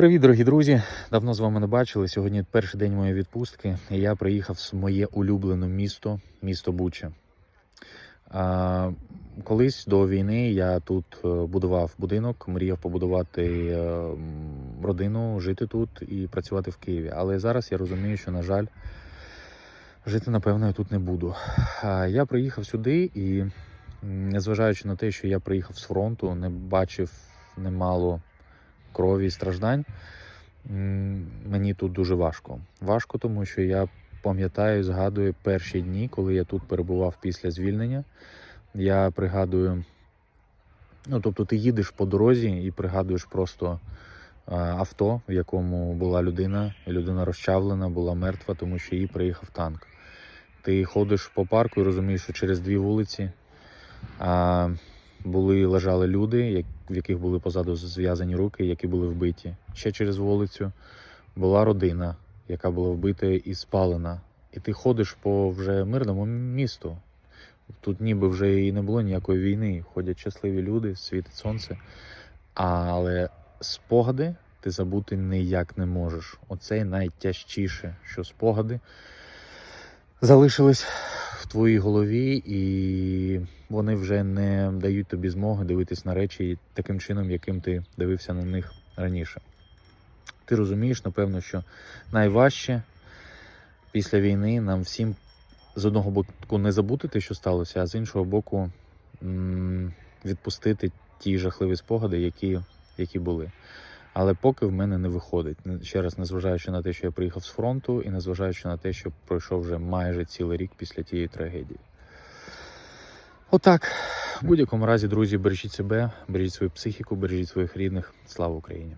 Привіт, дорогі друзі! Давно з вами не бачили. Сьогодні перший день моєї відпустки, і я приїхав в моє улюблене місто, місто Буча. Колись до війни я тут е, будував будинок, мріяв побудувати е, родину, жити тут і працювати в Києві. Але зараз я розумію, що, на жаль, жити, напевно, я тут не буду. Я приїхав сюди і, незважаючи на те, що я приїхав з фронту, не бачив немало крові і страждань. Мені тут дуже важко. Важко, тому що я пам'ятаю, згадую перші дні, коли я тут перебував після звільнення. Я пригадую, ну тобто, ти їдеш по дорозі і пригадуєш просто авто, в якому була людина, людина розчавлена, була мертва, тому що їй приїхав танк. Ти ходиш по парку і розумієш, що через дві вулиці а, були, лежали люди, в яких були позаду зв'язані руки, які були вбиті. Ще через вулицю була родина, яка була вбита і спалена. І ти ходиш по вже мирному місту. Тут ніби вже і не було ніякої війни. Ходять щасливі люди, світить сонце. Але спогади ти забути ніяк не можеш. Оце найтяжчіше, що спогади залишились в твоїй голові, і вони вже не дають тобі змоги дивитись на речі таким чином, яким ти дивився на них раніше. Ти розумієш, напевно, що найважче після війни нам всім з одного боку не забути те, що сталося, а з іншого боку відпустити ті жахливі спогади, які, які були. Але поки в мене не виходить. Ще раз, незважаючи на те, що я приїхав з фронту, і незважаючи на те, що пройшов вже майже цілий рік після тієї трагедії. Отак. В будь-якому разі, друзі, бережіть себе, бережіть свою психіку, бережіть своїх рідних. Слава Україні!